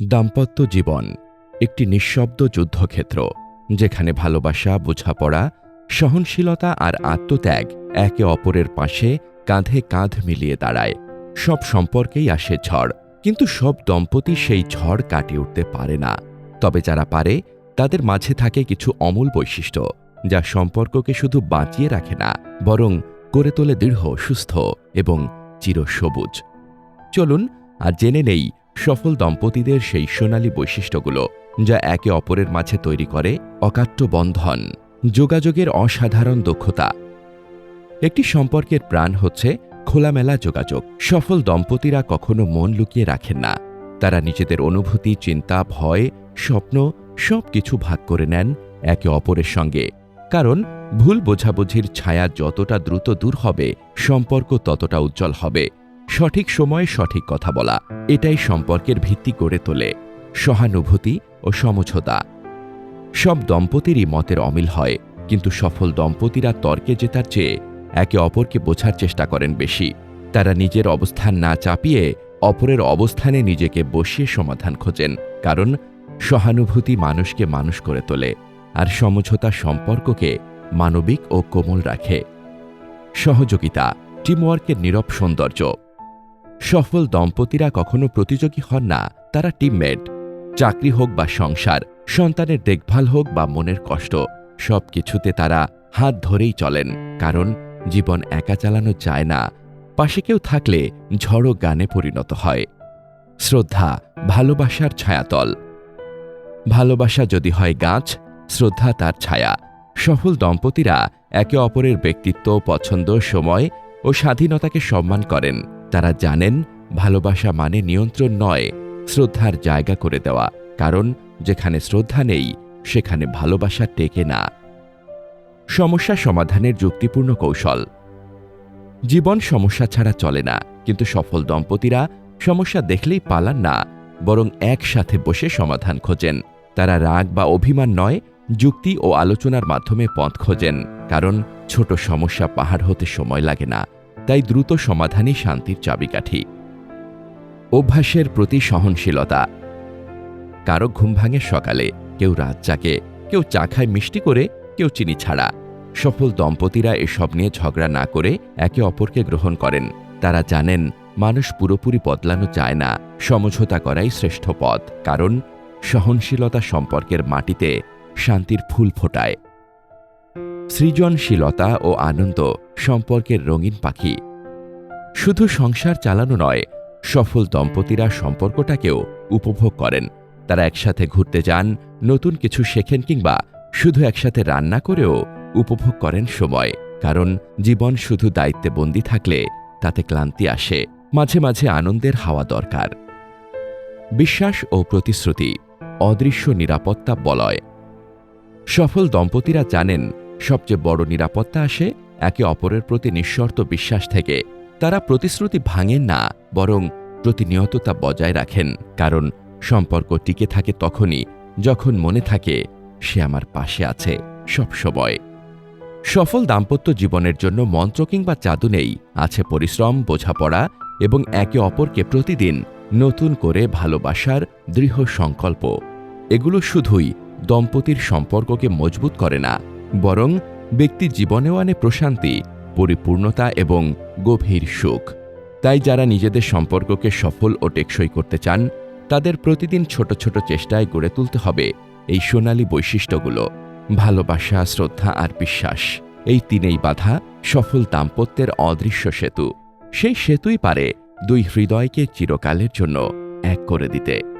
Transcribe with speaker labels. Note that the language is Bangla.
Speaker 1: দাম্পত্য জীবন একটি নিঃশব্দ যুদ্ধক্ষেত্র, যেখানে ভালোবাসা, বোঝাপড়া, সহনশীলতা আর আত্মত্যাগ একে অপরের পাশে কাঁধে কাঁধ মিলিয়ে দাঁড়ায়। সব সম্পর্কেই আসে ঝড়, কিন্তু সব দম্পতি সেই ঝড় কাটিয়ে উঠতে পারে না। তবে যারা পারে, তাদের মাঝে থাকে কিছু অমূল বৈশিষ্ট্য, যা সম্পর্ককে শুধু বাঁচিয়ে রাখে না, বরং করে তোলে দৃঢ়, সুস্থ এবং চিরসবুজ। চলুন আর জেনে নেই সফল দম্পতিদের সেই সোনালী বৈশিষ্ট্যগুলো, যা একে অপরের মাঝে তৈরি করে অকাট্য বন্ধন, যোগাযোগের অসাধারণ দক্ষতা। একটি সম্পর্কের প্রাণ হচ্ছে খোলামেলা যোগাযোগ। সফল দম্পতিরা কখনো মন লুকিয়ে রাখেন না। তারা নিজেদের অনুভূতি, চিন্তা, ভয়, স্বপ্ন সব কিছু ভাগ করে নেন একে অপরের সঙ্গে। কারণ ভুল বোঝাবুঝির ছায়া যতটা দ্রুত দূর হবে, সম্পর্ক ততটা উজ্জ্বল হবে। সঠিক সময়ে সঠিক কথা বলা। এটাই সম্পর্কের ভিত্তি করে তোলে। সহানুভূতি ও সমঝোতা। সব দম্পতিরই মতের অমিল হয়, কিন্তু সফল দম্পতিরা তর্কে জেতার চেয়ে একে অপরকে বোঝার চেষ্টা করেন বেশি। তারা নিজের অবস্থান না চাপিয়ে অপরের অবস্থানে নিজেকে বসিয়ে সমাধান খোঁজেন, কারণ সহানুভূতি মানুষকে মানুষ করে তোলে, আর সমঝোতা সম্পর্ককে মানবিক ও কোমল রাখে। সহযোগিতা, টিমওয়ার্কের নীরব সৌন্দর্য। সফল দম্পতিরা কখনো প্রতিযোগী হন না, তারা টিমমেট চাকরি হোক বা সংসার, সন্তানের দেখভাল হোক বা মনের কষ্ট সব কিছুতে তারা হাত ধরেই চলেন, কারণ জীবন একা চালানো যায় না। পাশে কেউ থাকলে ঝড়ো গানে পরিণত হয়। শ্রদ্ধা, ভালোবাসার ছায়াতল। ভালোবাসা যদি হয় গাছ, শ্রদ্ধা তার ছায়া। সফল দম্পতিরা একে অপরের ব্যক্তিত্ব, পছন্দ, সময় ও স্বাধীনতাকে সম্মান করেন। তারা জানেন, ভালোবাসা মানে নিয়ন্ত্রণ নয়, শ্রদ্ধার জায়গা করে দেওয়া, কারণ যেখানে শ্রদ্ধা নেই, সেখানে ভালোবাসা টেকে না। সমস্যা সমাধানের যুক্তিপূর্ণ কৌশল। জীবন সমস্যা ছাড়া চলে না, কিন্তু সফল দম্পতিরা সমস্যা দেখলেই পালান না, বরং একসাথে বসে সমাধান খোঁজেন। তারা রাগ বা অভিমান নয়, যুক্তি ও আলোচনার মাধ্যমে পথ খোঁজেন, কারণ ছোট সমস্যা পাহাড় হতে সময় লাগে না। তাই দ্রুত সমাধানই শান্তির চাবিকাঠি। অভ্যাসের প্রতি সহনশীলতা। কারও ঘুম ভাঙে সকালে, কেউ রাত জাগে, কেউ চা খায় মিষ্টি করে, কেউ চিনি ছাড়া। সফল দম্পতিরা এসব নিয়ে ঝগড়া না করে একে অপরকে গ্রহণ করেন। তারা জানেন, মানুষ পুরোপুরি বদলানো যায় না। সমঝোতা করাই শ্রেষ্ঠ পথ। কারণ, সহনশীলতা সম্পর্কের মাটিতে শান্তির ফুল ফোটায়। সৃজনশীলতা ও আনন্দ সম্পর্কের রঙিন পাখি। শুধু সংসার চালানো নয়, সফল দম্পতিরা সম্পর্কটাকেও উপভোগ করেন। তারা একসাথে ঘুরতে যান, নতুন কিছু শেখেন কিংবা শুধু একসাথে রান্না করেও উপভোগ করেন সময়। কারণ জীবন শুধু দায়িত্বে বন্দী থাকলে তাতে ক্লান্তি আসে, মাঝে মাঝে আনন্দের হাওয়া দরকার। বিশ্বাস ও প্রতিশ্রুতি, অদৃশ্য নিরাপত্তা বলয়। সফল দম্পতিরা জানেন সবচেয়ে বড় নিরাপত্তা আসে একে অপরের প্রতি নিঃশর্ত বিশ্বাস থেকে। তারা প্রতিশ্রুতি ভাঙেন না, বরং প্রতিনিয়ততা বজায় রাখেন, কারণ সম্পর্ক টিকে থাকে তখনই যখন মনে থাকে সে আমার পাশে আছে সব সময়। সফল দাম্পত্য জীবনের জন্য মন্ত্র কিংবা জাদু নেই, আছে পরিশ্রম, বোঝাপড়া এবং একে অপরকে প্রতিদিন নতুন করে ভালোবাসার দৃঢ় সংকল্প। এগুলো শুধুই দম্পতির সম্পর্ককে মজবুত করে না বরং ব্যক্তি জীবনেও আনে প্রশান্তি, পরিপূর্ণতা এবং গভীর সুখ। তাই যারা নিজেদের সম্পর্ককে সফল ও টেকসই করতে চান, তাদের প্রতিদিন ছোট ছোট চেষ্টায় গড়ে তুলতে হবে এই সোনালী বৈশিষ্ট্যগুলো। ভালোবাসা, শ্রদ্ধা আর বিশ্বাস, এই তিনেই বাধা সফল দাম্পত্যের অদৃশ্য সেতু। সেই সেতুই পারে দুই হৃদয়কে চিরকালের জন্য এক করে দিতে।